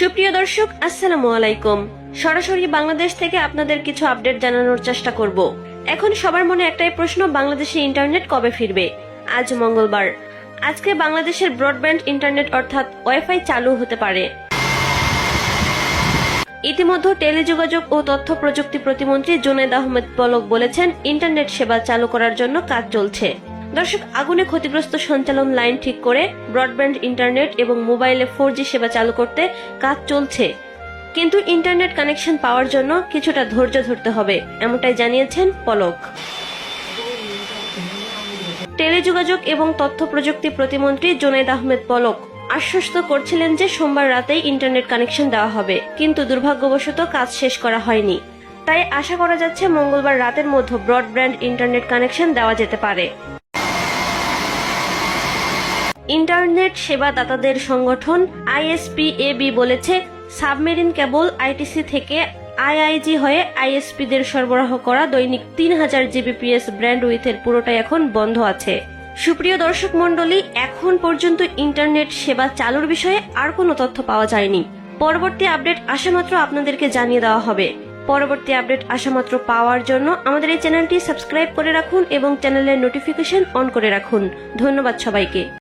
সুপ্রিয় দর্শক, আসসালামু আলাইকুম। সরাসরি বাংলাদেশ থেকে আপনাদের কিছু আপডেট জানানোর চেষ্টা করব। এখন সবার মনে একটাই প্রশ্ন, বাংলাদেশে ইন্টারনেট কবে ফিরবে? আজ মঙ্গলবার। আজকে বাংলাদেশের ব্রডব্যান্ড ইন্টারনেট অর্থাৎ ওয়াইফাই চালু হতে পারে। ইতিমধ্যে টেলিযোগাযোগ ও তথ্য প্রযুক্তি প্রতিমন্ত্রী জুনেদ আহমেদ পলক বলেছেন, ইন্টারনেট সেবা চালু করার জন্য কাজ চলছে। দর্শক, আগুনে ক্ষতিগ্রস্ত সঞ্চালন লাইন ঠিক করে ব্রডব্যান্ড, ইন্টারনেট এবং মোবাইলে ফোর সেবা চালু করতে কাজ চলছে। কিন্তু ইন্টারনেট কানেকশন পাওয়ার জন্য কিছুটা ধৈর্য ধরতে হবে, এমনটাই জানিয়েছেন পলক। টেলিযোগাযোগ এবং তথ্য প্রযুক্তি প্রতিমন্ত্রী জুনাইদ আহমেদ পলক আশ্বস্ত করছিলেন যে সোমবার রাতেই ইন্টারনেট কানেকশন দেওয়া হবে, কিন্তু দুর্ভাগ্যবশত কাজ শেষ করা হয়নি। তাই আশা করা যাচ্ছে মঙ্গলবার রাতের মধ্যে ব্রডব্যান্ড, ইন্টারনেট কানেকশন দেওয়া যেতে পারে। ইন্টারনেট সেবা দাতাদের সংগঠন আইএসপিএবি বলেছে, সাবমেরিন কেবল আইটিসি থেকে আইআইজি হয়ে আইএসপিদের সরবরাহ করা দৈনিক তিন হাজার জিবিপিএস ব্র্যান্ড উইথের পুরোটাই এখন বন্ধ আছে। সুপ্রিয় দর্শক মণ্ডলী, এখন পর্যন্ত ইন্টারনেট সেবা চালুর বিষয়ে আর কোনো তথ্য পাওয়া যায়নি। পরবর্তী আপডেট আসামাত্র আপনাদেরকে জানিয়ে দেওয়া হবে। পরবর্তী আপডেট আসামাত্র পাওয়ার জন্য আমাদের এই চ্যানেলটি সাবস্ক্রাইব করে রাখুন এবং চ্যানেলের নোটিফিকেশন অন করে রাখুন। ধন্যবাদ সবাইকে।